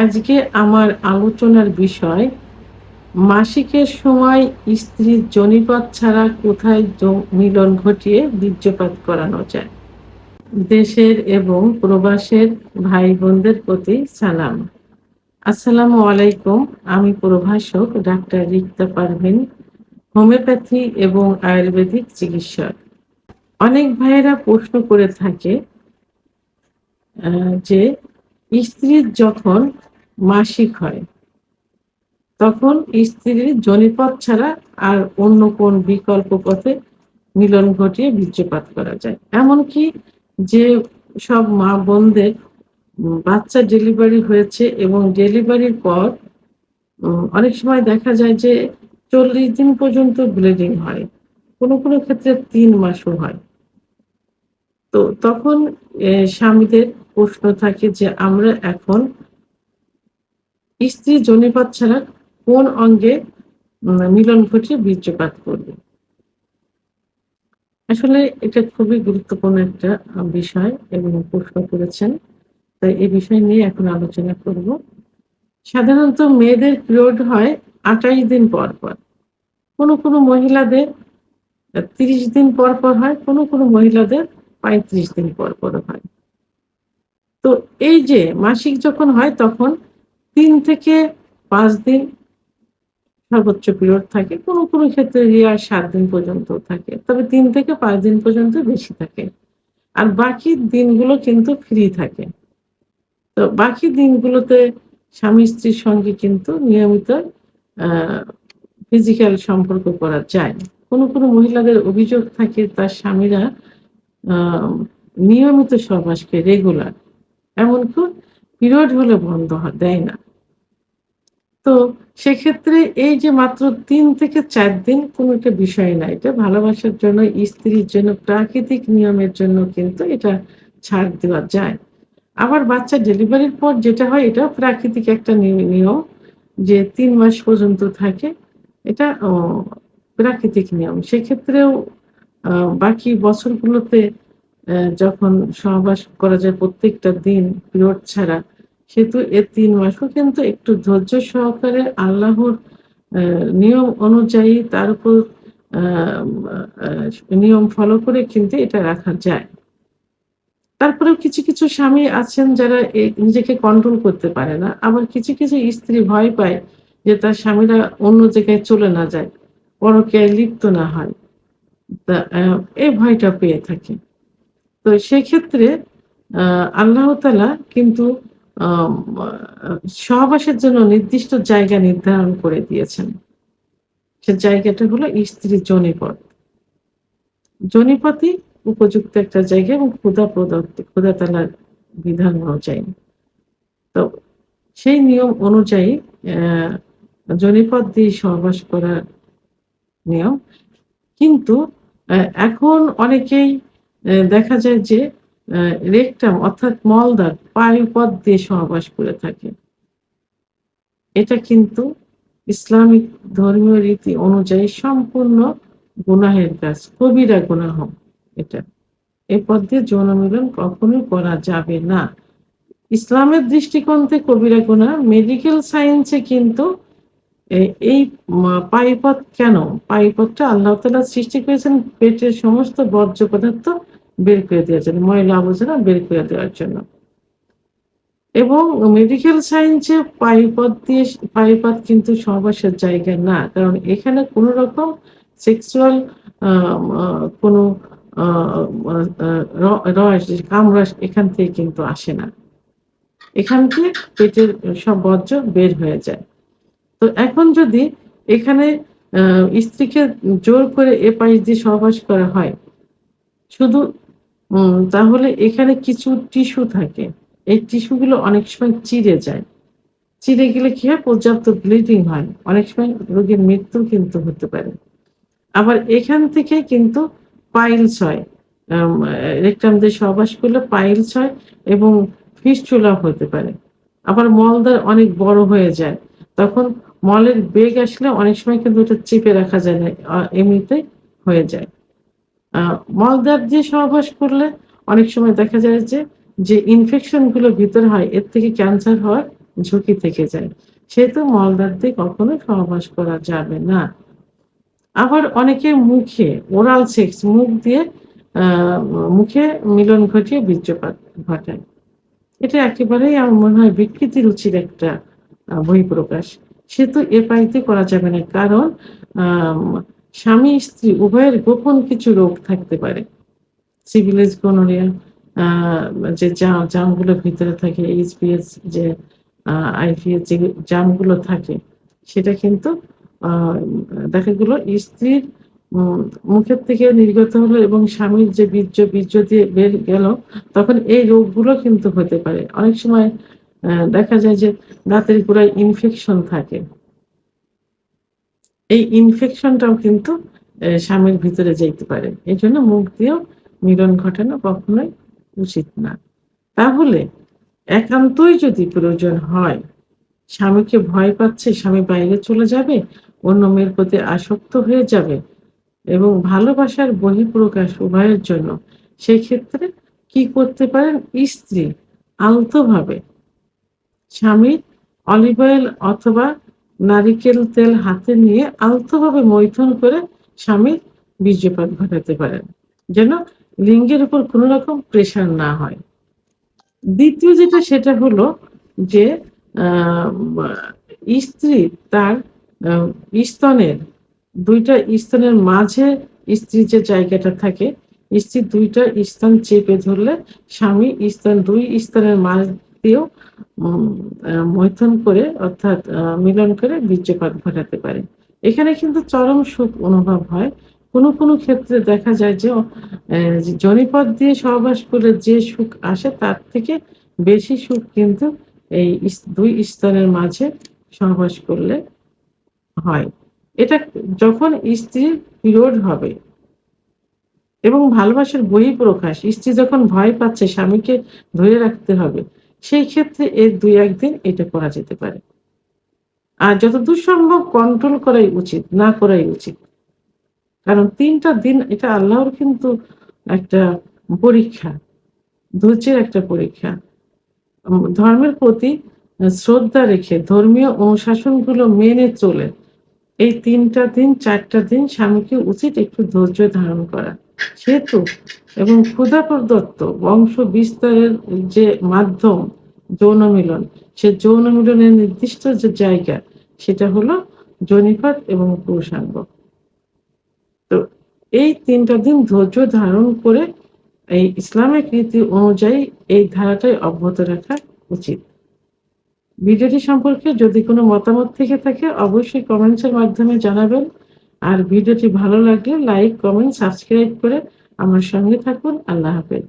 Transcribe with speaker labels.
Speaker 1: আজকে আমার আলোচনার বিষয়, মাসিকের সময় স্ত্রীর জনিপথ ছাড়া কোথায় মিলন ঘটিয়ে বীর্যপাত করানো যায়। দেশের এবং প্রবাসের ভাই বোনদের প্রতি সালাম। আসসালামু আলাইকুম, আমি প্রভাষক ডাক্তার রিক্তা পারভিন, হোমিওপ্যাথি এবং আয়ুর্বেদিক চিকিৎসক। অনেক ভাইয়েরা প্রশ্ন করে থাকে যে স্ত্রীর যখন মাসিক হয়। তখন স্ত্রীর জনিপথ ছাড়া আর অন্য কোন বিকল্প পথে মিলন ঘটিয়ে বীর্যপাত করা যায়। এমনকি যে সব মা বোনদের বাচ্চা ডেলিভারি হয়েছে এবং ডেলিভারির পর অনেক সময় দেখা যায় যে চল্লিশ দিন পর্যন্ত ব্লিডিং হয়। কোনো কোনো ক্ষেত্রে তিন মাসও হয়। তো তখন স্বামীদের প্রশ্ন থাকে যে আমরা এখন স্ত্রী জনিপাত ছাড়া কোন অঙ্গে মিলন ঘটিয়ে বীর্যপাত করবে? আসলে এটা খুবই গুরুত্বপূর্ণ একটা বিষয় এবং প্রশ্ন করেছেন। তাই এই বিষয় নিয়ে এখন আলোচনা করব। সাধারণত মেয়েদের পিরিয়ড হয় আঠাইশ দিন পর পর। কোনো কোনো মহিলাদের তিরিশ দিন পর পর হয়, কোনো কোনো মহিলাদের পঁয়ত্রিশ দিন পর পর হয়। তো এই যে মাসিক যখন হয় তখন তিন থেকে পাঁচ দিন সর্বোচ্চ পিরিয়ড থাকে। কোনো কোনো ক্ষেত্রে রিয়ার সাত দিন পর্যন্ত থাকে। তবে তিন থেকে পাঁচ দিন পর্যন্ত বেশি থাকে। আর বাকি দিনগুলো কিন্তু ফ্রি থাকে। তো বাকি দিনগুলোতে স্বামী স্ত্রীর সঙ্গে কিন্তু নিয়মিত ফিজিক্যাল সম্পর্ক করা যায়। কোনো কোনো মহিলাদের অভিযোগ থাকে, তার স্বামীরা নিয়মিত সহবাসকে রেগুলার এমনকি পিরিয়ড হলে বন্ধ দেয় না। তো সেক্ষেত্রে এই যে মাত্র তিন থেকে চার দিন কোনো একটা বিষয় না, এটা ভালোবাসার জন্য, স্ত্রীর জন্য, প্রাকৃতিক নিয়মের জন্য কিন্তু এটা ছাড় দেওয়া যায়। আবার বাচ্চা ডেলিভারির পর যেটা হয়, এটা প্রাকৃতিক একটা নিয়ম যে তিন মাস পর্যন্ত থাকে, এটা প্রাকৃতিক নিয়ম। সেক্ষেত্রেও বাকি বছরগুলোতে যখন সহবাস করা যায় প্রত্যেকটা দিন পিরিয়ড ছাড়া সেহেতু এ তিন মাসও কিন্তু একটু ধৈর্য সহকারে আল্লাহর নিয়ম অনুযায়ী তার উপর নিয়ম ফলো করে কিন্তু এটা রাখা যায়। তারপরেও কিছু কিছু স্বামী আছেন যারা নিজেকে কন্ট্রোল করতে পারে না। আবার কিছু কিছু স্ত্রী ভয় পায় যে তার স্বামীরা অন্য জায়গায় চলে না যায়, পরকীয়ায় লিপ্ত না হয়। এই ভয়টা পেয়ে থাকে। তো সেক্ষেত্রে আল্লাহ তালা কিন্তু সহবাসের জন্য নির্দিষ্ট জায়গা নির্ধারণ করে দিয়েছেন। সে জায়গাটা হলো স্ত্রী জনিপথ। জনিপথই উপযুক্ত একটা জায়গা এবং ক্ষুদা প্রদত্ত ক্ষুদা তালার বিধান অনুযায়ী। তো সেই নিয়ম অনুযায়ী জনিপথ দিয়ে সহবাস করার নিয়ম। কিন্তু এখন অনেকেই দেখা যায় যে রেকটাম অর্থাৎ মলদার পায়ুপথ দিয়ে সহবাস করে থাকে। এটা কিন্তু ইসলামিক ধর্মীয় রীতি অনুযায়ী সম্পূর্ণ গুনাহের কাজ, কবিরা গুনাহ এটা। এই পথ দিয়ে যৌন মিলন কখনোই করা যাবে না। ইসলামের দৃষ্টিকোণ থেকে কবিরা গুনাহ মেডিকেল সায়েন্সে কিন্তু এই পায়ুপথ কেন? পাইপথটা আল্লাহ তালা সৃষ্টি করেছেন পেটের সমস্ত বর্জ্য পদার্থ বের করে দেওয়ার জন্য, ময়লা আবর্জনা বের করে দেওয়ার জন্য। এবং মেডিকেল সায়েন্সে পায়ুপথ দিয়ে পায়ুপথ কিন্তু সহবাসের জায়গা না। কারণ এখানে কোনো রকম সেক্সুয়াল কোনো রস, কামরস এখান থেকে কিন্তু আসে না। এখান থেকে পেটের সব বর্জ্য বের হয়ে যায়। তো এখন যদি এখানে স্ত্রীকে জোর করে এ পাশ দিয়ে সহবাস করা হয়, শুধু তাহলে এখানে কিছু টিস্যু থাকে। এই টিস্যুগুলো অনেক সময় চিড়ে যায়। চিড়ে গেলে কি হয়? পর্যাপ্ত ব্লিডিং হয়। অনেক সময় রোগীর মৃত্যু কিন্তু হতে পারে। আবার এখান থেকে কিন্তু পাইলস হয়। রেকটাম দিয়ে সহবাস করলে পাইলস হয় এবং ফিস্টুলা হতে পারে। আবার মলদার অনেক বড় হয়ে যায়। তখন মলের বেগ আসলে অনেক সময় কিন্তু ওটা চেপে রাখা যায় না আহ, এমনিতেই হয়ে যায়। মলদার দিয়ে সহবাস করলে অনেক সময় দেখা যায় যে যে ইনফেকশনগুলো ভিতরে হয়, এর থেকে ক্যান্সার হওয়ার ঝুঁকি থেকে যায়। সেহেতু মলদার দিয়ে কখনো সহবাস করা যাবে না। আবার অনেকে মুখে ওরাল সেক্স মুখ দিয়ে মুখে মিলন ঘটিয়ে বীর্যপাত ঘটায়। এটা একেবারেই আমার মনে হয় বিকৃতি রুচির একটা বহিঃপ্রকাশ। সে তো এ পাইতে করা যাবে না, কারণ স্বামী স্ত্রী উভয়ের গোপন কিছু রোগ থাকতে পারে। সিভিলিস গোনোরিয়া যে জাম জামগুলোর ভিতরে থাকে এইচপিএস যে আইপিএস যে জামগুলো থাকে, সেটা কিন্তু দেখা গেল স্ত্রীর মুখের থেকে নির্গত হলো এবং স্বামীর যে বীর্য বীর্য দিয়ে বের গেল, তখন এই রোগগুলো কিন্তু হতে পারে। অনেক সময় দেখা যায় যে দাঁতের গোড়ায় ইনফেকশন থাকে। এই ইনফেকশনটাও কিন্তু স্বামীর ভিতরে যেতে পারে। এই জন্য মুখ দিয়েও মিলন ঘটানো কখনোই উচিত না। তাহলে একান্তই যদি প্রয়োজন হয়, স্বামীকে ভয় পাচ্ছে, স্বামী বাইরে চলে যাবে, অন্য মেয়ের প্রতি আসক্ত হয়ে যাবে এবং ভালোবাসার বহিঃপ্রকাশ উভয়ের জন্য সেই ক্ষেত্রে কি করতে পারেন? স্ত্রী আলতোভাবে স্বামীর অলিভ অয়েল অথবা নারিকেল তেল হাতে নিয়ে আলতোভাবে মৈথন করে স্বামীর বীর্যপাত ঘটাতে পারেন। যেন লিঙ্গের উপর কোনো রকম প্রেশার না হয়। দ্বিতীয় যেটা, সেটা হলো যে স্ত্রী তার স্তনের, দুইটা স্তনের মাঝে স্ত্রীর যে জায়গাটা থাকে, স্ত্রী দুইটা স্তন চেপে ধরলে স্বামী স্তন দুই স্তনের মাঝ দিয়েও মৈথুন করে, অর্থাৎ মিলন করে বীর্যপাত ঘটাতে পারে। এখানে কিন্তু চরম সুখ অনুভব হয়। কোনো কোনো ক্ষেত্রে দেখা যায় যে জনিপদ দিয়ে সহবাস করে যে সুখ আসে, তার থেকে বেশি সুখ কিন্তু এই দুই স্তনের মাঝে সহবাস করলে হয়। এটা যখন স্ত্রীর পিরিয়ড হবে এবং ভালোবাসার বই প্রকাশ, স্ত্রী যখন ভয় পাচ্ছে স্বামীকে ধরে রাখতে হবে, সেই ক্ষেত্রে এর দুই একদিন এটা করা যেতে পারে। আর যতদূর সম্ভব কন্ট্রোল করাই উচিত, না করাই উচিত। কারণ তিনটা দিন, এটা আল্লাহর কিন্তু একটা পরীক্ষা, ধৈর্যের একটা পরীক্ষা। ধর্মের প্রতি শ্রদ্ধা রেখে ধর্মীয় অনুশাসনগুলো মেনে চলে এই তিনটা দিন, চারটা দিন স্বামীকে উচিত একটু ধৈর্য ধারণ করা। সেহেতু এবং ক্ষুধা প্রদত্ত বংশ বিস্তারের যে মাধ্যম যৌন মিলন, সে যৌন মিলনের নির্দিষ্ট যে জায়গা, সেটা হলো জনিপাত এবং পুরুষাঙ্গ। তো এই তিনটা দিন ধৈর্য ধারণ করে এই ইসলামিক রীতি অনুযায়ী এই ধারাটাই অব্যাহত রাখা উচিত। ভিডিওটি সম্পর্কে যদি কোনো মতামত থেকে থাকে, অবশ্যই কমেন্টসের মাধ্যমে জানাবেন। আর ভিডিওটি ভালো লাগলে লাইক, কমেন্ট, সাবস্ক্রাইব করে আমার সঙ্গে থাকুন। আল্লাহ হাফেজ।